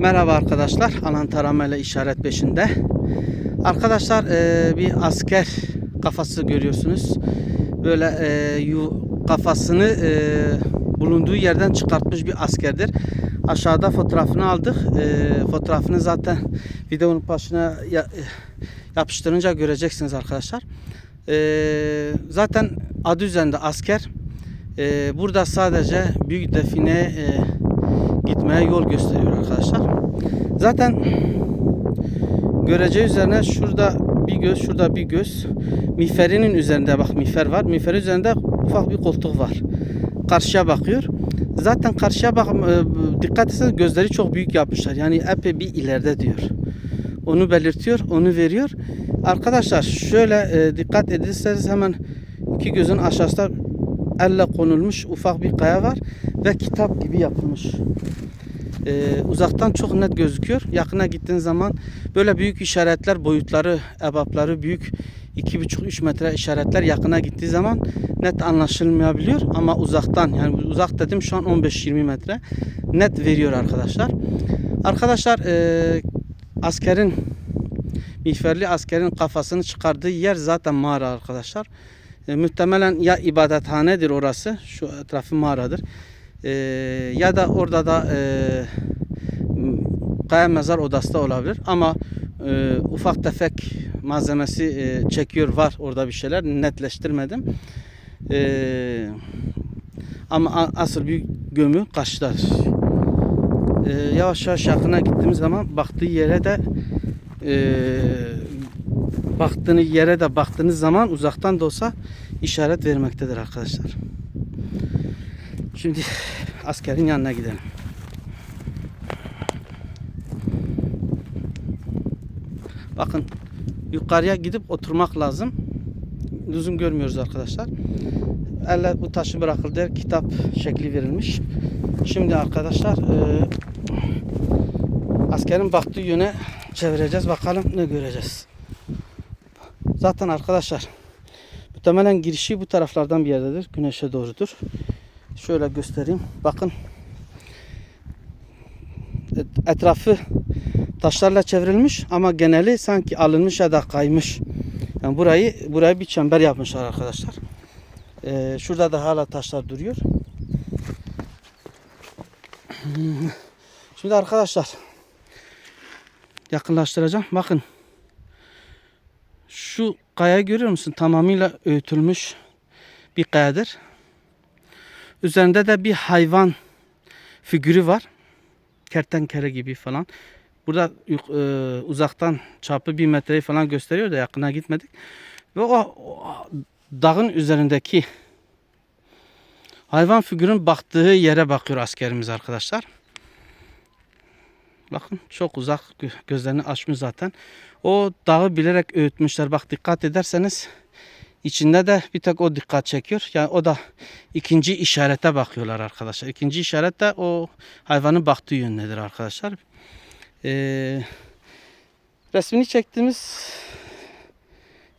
Merhaba arkadaşlar. Alan tarama ile işaret peşinde. Arkadaşlar e, bir asker kafası görüyorsunuz. Böyle e, kafasını e, bulunduğu yerden çıkartmış bir askerdir. Aşağıda fotoğrafını aldık. Fotoğrafını zaten videonun başına ya- yapıştırınca göreceksiniz arkadaşlar. Zaten adı üzerinde asker. Burada sadece büyük define gitmeye yol gösteriyor arkadaşlar. Zaten göreceği üzerine şurada bir göz, şurada bir göz. Miğferinin üzerinde bak miğfer var. Miğferin üzerinde ufak bir koltuk var. Karşıya bakıyor. Zaten karşıya bak e, dikkat etseniz gözleri çok büyük yapmışlar. Yani epey bir ileride diyor. Onu belirtiyor, onu veriyor. Arkadaşlar şöyle e, dikkat edirseniz hemen iki gözün aşağısında elle konulmuş ufak bir kaya var ve kitap gibi yapılmış. Ee, uzaktan çok net gözüküyor. Yakına gittiğin zaman böyle büyük işaretler, boyutları, ebapları büyük 2,5-3 metre işaretler yakına gittiği zaman net anlaşılmayabiliyor ama uzaktan yani uzak dedim şu an 15-20 metre net veriyor arkadaşlar. Arkadaşlar e, askerin miğferli askerin kafasını çıkardığı yer zaten mağara arkadaşlar. E, muhtemelen ya ibadethanedir orası. Şu etrafı mağaradır. E, ya da orada da e, kaya mezar odası da olabilir. Ama e, ufak tefek malzemesi e, çekiyor var orada bir şeyler netleştirmedim. E, ama asıl büyük gömü kaşlar. E, yavaş yavaş yakına gittiğimiz zaman baktığı yere de e, baktığınız yere de baktığınız zaman uzaktan da olsa işaret vermektedir arkadaşlar. Şimdi askerin yanına gidelim. Bakın yukarıya gidip oturmak lazım. Lüzum görmüyoruz arkadaşlar. Elle bu taşı bırakıldı. Kitap şekli verilmiş. Şimdi arkadaşlar e, askerin baktığı yöne çevireceğiz. Bakalım ne göreceğiz. Zaten arkadaşlar muhtemelen girişi bu taraflardan bir yerdedir. Güneşe doğrudur. Şöyle göstereyim. Bakın Et- etrafı taşlarla çevrilmiş ama geneli sanki alınmış ya da kaymış. Yani burayı burayı bir çember yapmışlar arkadaşlar. Ee, şurada da hala taşlar duruyor. Şimdi arkadaşlar yakınlaştıracağım. Bakın şu kaya görüyor musun? Tamamıyla öğütülmüş bir kayadır. Üzerinde de bir hayvan figürü var. Kertenkele gibi falan. Burada e, uzaktan çapı bir metreyi falan gösteriyor da yakına gitmedik. Ve o, o dağın üzerindeki hayvan figürün baktığı yere bakıyor askerimiz arkadaşlar. Bakın çok uzak gö- gözlerini açmış zaten. O dağı bilerek öğütmüşler. Bak dikkat ederseniz içinde de bir tek o dikkat çekiyor. Yani o da ikinci işarete bakıyorlar arkadaşlar. İkinci işaret de o hayvanın baktığı yöndedir arkadaşlar. Ee, resmini çektiğimiz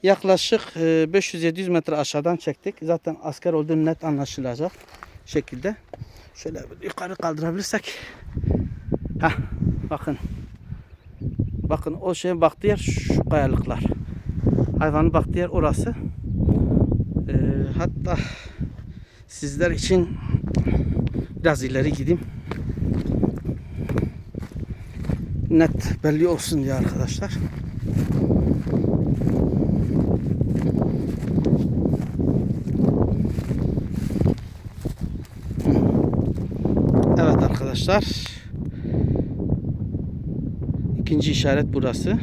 yaklaşık e, 500-700 metre aşağıdan çektik. Zaten asker olduğu net anlaşılacak şekilde. Şöyle yukarı kaldırabilirsek. Heh, bakın. Bakın o şeyin baktığı yer şu kayalıklar. Hayvanın baktığı yer orası. Ee, hatta sizler için biraz ileri gideyim. Net belli olsun diye arkadaşlar. Evet arkadaşlar. İkinci işaret burası.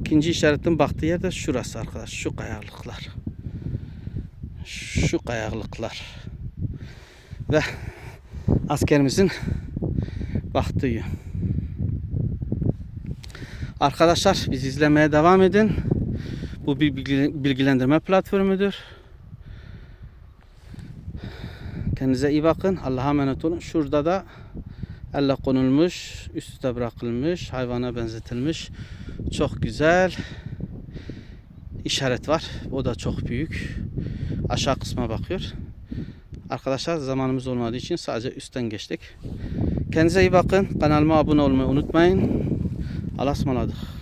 İkinci işaretin baktığı yer de şurası arkadaş. Şu kayalıklar. Şu kayalıklar. Ve askerimizin baktığı. Arkadaşlar biz izlemeye devam edin. Bu bir bilgi- bilgilendirme platformudur. Kendinize iyi bakın. Allah'a emanet olun. Şurada da elle konulmuş, üst üste bırakılmış, hayvana benzetilmiş. Çok güzel işaret var. O da çok büyük. Aşağı kısma bakıyor. Arkadaşlar zamanımız olmadığı için sadece üstten geçtik. Kendinize iyi bakın. Kanalıma abone olmayı unutmayın. Allah'a ısmarladık.